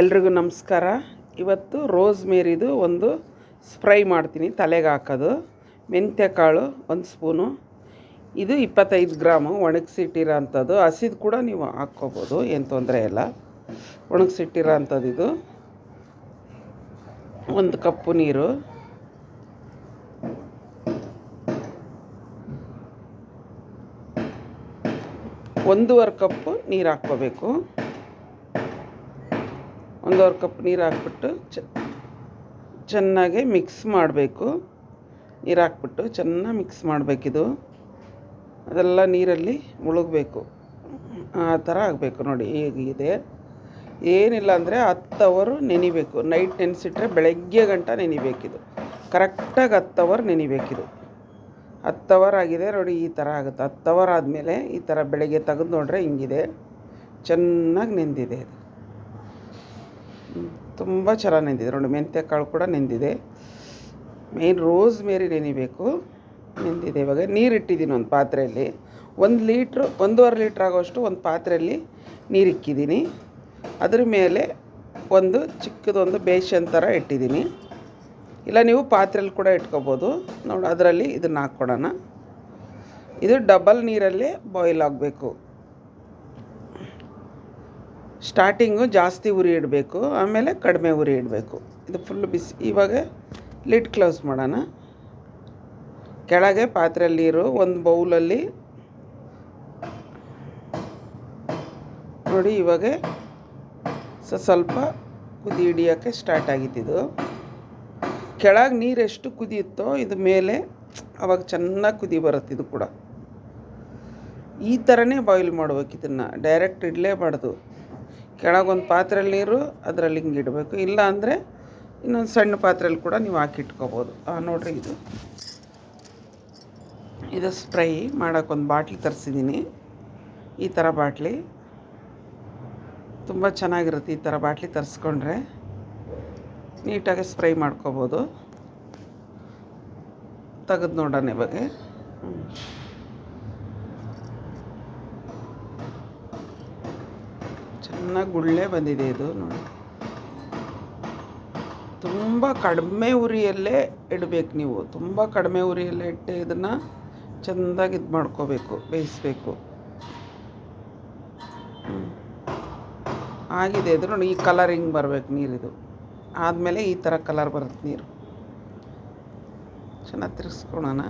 ಎಲ್ರಿಗೂ ನಮಸ್ಕಾರ. ಇವತ್ತು ರೋಸ್ ಮೇರಿದು ಒಂದು ಸ್ಪ್ರೈ ಮಾಡ್ತೀನಿ ತಲೆಗೆ ಹಾಕೋದು. ಮೆಂತ್ಯ ಕಾಳು ಒಂದು ಸ್ಪೂನು. ಇದು ಇಪ್ಪತ್ತೈದು ಗ್ರಾಮು ಒಣಗಿಸಿಟ್ಟಿರೋ ಅಂಥದ್ದು ಹಸಿದು ಕೂಡ ನೀವು ಹಾಕ್ಕೋಬೋದು, ಏನು ತೊಂದರೆ ಇಲ್ಲ. ಒಣಗಿಸಿಟ್ಟಿರೋ ಅಂಥದ್ದು ಇದು ಒಂದು ಕಪ್ಪು ನೀರು. ಒಂದೂವರೆ ಕಪ್ಪು ನೀರು ಹಾಕ್ಕೋಬೇಕು. ಒಂದೂವರೆ ಕಪ್ ನೀರು ಹಾಕ್ಬಿಟ್ಟು ಚೆನ್ನಾಗಿ ಮಿಕ್ಸ್ ಮಾಡಬೇಕು. ನೀರು ಹಾಕ್ಬಿಟ್ಟು ಚೆನ್ನಾಗಿ ಮಿಕ್ಸ್ ಮಾಡಬೇಕಿದು. ಅದೆಲ್ಲ ನೀರಲ್ಲಿ ಮುಳುಗಬೇಕು. ಆ ಥರ ಆಗಬೇಕು ನೋಡಿ ಹೇಗಿದೆ ಏನಿಲ್ಲ ಅಂದರೆ ಹತ್ತು ಅವರು ನೆನಿಬೇಕು. ನೈಟ್ ನೆನೆಸಿಟ್ರೆ ಬೆಳಗ್ಗೆ ಗಂಟ ನೆನಿಬೇಕಿದು. ಕರೆಕ್ಟಾಗಿ ಹತ್ತು ಅವರ್ ನೆನಿಬೇಕಿದು. ಹತ್ತು ಅವರ್ ಆಗಿದೆ ನೋಡಿ ಈ ಥರ ಆಗುತ್ತೆ. ಹತ್ತು ಅವರ್ ಆದಮೇಲೆ ಈ ಥರ ಬೆಳಗ್ಗೆ ತೆಗೆದು ನೋಡ್ರೆ ಹಿಂಗಿದೆ. ಚೆನ್ನಾಗಿ ನೆಂದಿದೆ ಇದು. ತುಂಬ ಚೆನ್ನಾಗಿ ನೆಂದಿದೆ ನೋಡಿ, ಮೆಂತ್ಯ ಕಾಳು ಕೂಡ ನೆಂದಿದೆ ಮೇನ್ ರೋಸ್ ಮೇರಿ ನೆನಿಬೇಕು ನೆಂದಿದೆ ಇವಾಗ ನೀರಿಟ್ಟಿದ್ದೀನಿ ಒಂದು ಪಾತ್ರೆಯಲ್ಲಿ. ಒಂದು ಲೀಟ್ರ್, ಒಂದೂವರೆ ಲೀಟ್ರ್ ಆಗೋಷ್ಟು ಒಂದು ಪಾತ್ರೆಯಲ್ಲಿ ನೀರಿಕ್ಕಿದ್ದೀನಿ ಅದ್ರ ಮೇಲೆ ಒಂದು ಚಿಕ್ಕದೊಂದು ಬೇಷನ್ ಥರ ಇಟ್ಟಿದ್ದೀನಿ. ಇಲ್ಲ, ನೀವು ಪಾತ್ರೆಯಲ್ಲಿ ಕೂಡ ಇಟ್ಕೋಬೋದು. ನೋಡಿ, ಅದರಲ್ಲಿ ಇದನ್ನು ಹಾಕ್ಕೊಡೋಣ. ಇದು ಡಬಲ್ ನೀರಲ್ಲಿ ಬಾಯ್ಲ್ ಆಗಬೇಕು. ಸ್ಟಾರ್ಟಿಂಗು ಜಾಸ್ತಿ ಉರಿ ಇಡಬೇಕು, ಆಮೇಲೆ ಕಡಿಮೆ ಉರಿ ಇಡಬೇಕು. ಇದು ಫುಲ್ ಬಿಸಿ, ಇವಾಗ ಲಿಡ್ ಕ್ಲೋಸ್ ಮಾಡೋಣ. ಕೆಳಗೆ ಪಾತ್ರೆಯಲ್ಲಿ ನೀರು, ಒಂದು ಬೌಲಲ್ಲಿ. ನೋಡಿ, ಇವಾಗ ಸ್ವಲ್ಪ ಕುದಿ ಹಿಡಿಯೋಕ್ಕೆ ಸ್ಟಾರ್ಟ್ ಆಗಿತ್ತಿದು ಕೆಳಗೆ ನೀರು ಎಷ್ಟು ಕುದಿಯುತ್ತೋ ಇದು ಮೇಲೆ ಅವಾಗ ಚೆನ್ನಾಗಿ ಕುದಿ ಬರುತ್ತೆ ಇದು ಕೂಡ. ಈ ಥರನೇ ಬಾಯ್ಲ್ ಮಾಡ್ಬೇಕು ಇದನ್ನು. ಡೈರೆಕ್ಟ್ ಇಡಲೇಬಾರ್ದು. ಕೆಳಗೊಂದು ಪಾತ್ರೆಯಲ್ಲಿ ನೀರು, ಅದರಲ್ಲಿ ಹಿಂಗೆ ಇಡಬೇಕು. ಇಲ್ಲ ಅಂದರೆ ಇನ್ನೊಂದು ಸಣ್ಣ ಪಾತ್ರೆಯಲ್ಲಿ ಕೂಡ ನೀವು ಹಾಕಿಟ್ಕೋಬೋದು ನೋಡಿರಿ ಇದು. ಇದು ಸ್ಪ್ರೈ ಮಾಡೋಕ್ಕೊಂದು ಬಾಟ್ಲಿ ತರಿಸಿದ್ದೀನಿ. ಈ ಥರ ಬಾಟ್ಲಿ. ತುಂಬ ಚೆನ್ನಾಗಿರುತ್ತೆ ಈ ಥರ ಬಾಟ್ಲಿ ತರಿಸ್ಕೊಂಡ್ರೆ. ನೀಟಾಗಿ ಸ್ಪ್ರೈ ಮಾಡ್ಕೋಬೋದು. ತೆಗೆದು ನೋಡೋಣ ಇವಾಗ. ಚೆನ್ನಾಗಿ ಗುಳ್ಳೆ ಬಂದಿದೆ ಇದು ನೋಡಿ. ತುಂಬ ಕಡಿಮೆ ಉರಿಯಲ್ಲೇ ಇಡಬೇಕು ನೀವು. ತುಂಬ ಕಡಿಮೆ ಉರಿಯಲ್ಲೇ ಇಟ್ಟು ಇದನ್ನು ಚೆಂದಾಗಿ ಇದು ಮಾಡ್ಕೋಬೇಕು, ಬೇಯಿಸ್ಬೇಕು. ಆಗಿದೆ ಇದು ನೋಡಿ, ಈ ಕಲರ್ ಹಿಂಗೆ ಬರಬೇಕು ನೀರಿದು ಆದಮೇಲೆ ಈ ಥರ ಕಲರ್ ಬರುತ್ತೆ ನೀರು. ಚೆನ್ನಾಗಿ ತಿರ್ಗಿಸ್ಕೊಳೋಣ.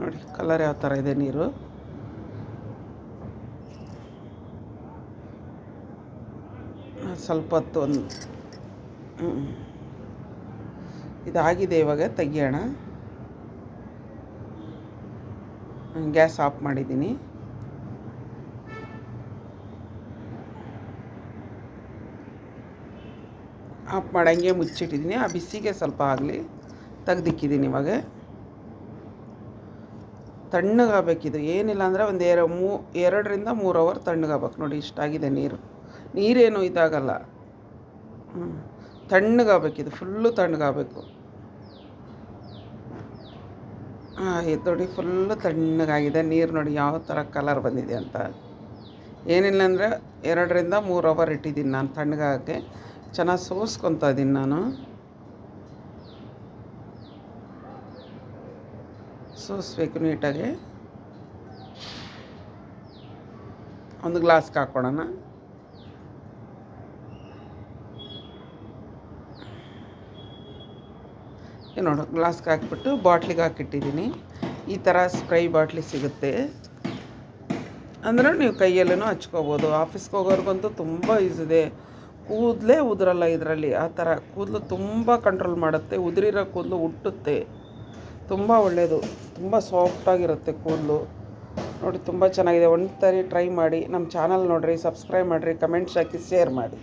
ನೋಡಿ ಕಲರ್ ಯಾವ ಥರ ಇದೆ ನೀರು. ಸ್ವಲ್ಪ ಹೊತ್ತು ಒಂದು ಇದಾಗಿದೆ ಇವಾಗ, ತೆಗಿಯೋಣ. ಗ್ಯಾಸ್ ಆಫ್ ಮಾಡಿದ್ದೀನಿ. ಆಫ್ ಮಾಡಂಗೆ ಮುಚ್ಚಿಟ್ಟಿದ್ದೀನಿ. ಆ ಬಿಸಿಗೆ ಸ್ವಲ್ಪ ಆಗಲಿ, ತೆಗ್ದಿಕ್ಕಿದ್ದೀನಿ ಇವಾಗ. ತಣ್ಣಗಾಗಬೇಕಿದು ಏನಿಲ್ಲ ಅಂದರೆ ಒಂದು ಎರಡು ಮೂ, ಎರಡರಿಂದ ಮೂರು ಅವರ್ ತಣ್ಣಗಾಗಬೇಕು. ನೋಡಿ, ಇಷ್ಟಾಗಿದೆ ನೀರು. ನೀರೇನು ಇದಾಗಲ್ಲ. ತಣ್ಣಗಾಗಬೇಕು ಇದು ಫುಲ್ಲು ತಣ್ಣಗಾಗಬೇಕು. ಇದು ನೋಡಿ ಫುಲ್ಲು ತಣ್ಣಗಾಗಿದೆ. ನೀರು ನೋಡಿ ಯಾವ ಥರ ಕಲರ್ ಬಂದಿದೆ ಅಂತ. ಏನಿಲ್ಲ ಅಂದರೆ ಎರಡರಿಂದ ಮೂರು ಅವರ್ ಇಟ್ಟಿದ್ದೀನಿ ನಾನು ತಣ್ಣಗಾಗಕ್ಕೆ. ಚೆನ್ನಾಗಿ ಸೋಸ್ಕೊತಾ ಇದ್ದೀನಿ ನಾನು. ಸೋಸ್ಬೇಕು ನೀಟಾಗಿ. ಒಂದು ಗ್ಲಾಸ್ಗೆ ಹಾಕ್ಕೊಳೋಣ ನೋಡು, ಗ್ಲಾಸ್ಗೆ ಹಾಕ್ಬಿಟ್ಟು ಬಾಟ್ಲಿಗೆ ಹಾಕಿಟ್ಟಿದ್ದೀನಿ. ಈ ಥರ ಸ್ಪ್ರೈ ಬಾಟ್ಲಿ ಸಿಗುತ್ತೆ. ಅಂದರೆ ನೀವು ಕೈಯಲ್ಲೂ ಹಚ್ಕೋಬೋದು. ಆಫೀಸ್ಗೆ ಹೋಗೋರ್ಗಂತೂ ತುಂಬ ಯೂಸ್ ಇದೆ ಕೂದಲೇ ಉದುರಲ್ಲ ಇದರಲ್ಲಿ, ಆ ಥರ. ಕೂದಲು ತುಂಬ ಕಂಟ್ರೋಲ್ ಮಾಡುತ್ತೆ. ಉದುರಿರೋ ಕೂದಲು ಹುಟ್ಟುತ್ತೆ. ತುಂಬ ಒಳ್ಳೆಯದು ತುಂಬ ಸಾಫ್ಟಾಗಿರುತ್ತೆ ಕೂದಲು. ನೋಡಿ, ತುಂಬ ಚೆನ್ನಾಗಿದೆ. ಒಂದು ಸರಿ ಟ್ರೈ ಮಾಡಿ. ನಮ್ಮ ಚಾನಲ್ ನೋಡಿರಿ ಸಬ್ಸ್ಕ್ರೈಬ್ ಮಾಡಿರಿ ಕಮೆಂಟ್ಸ್ ಹಾಕಿ ಶೇರ್ ಮಾಡಿ.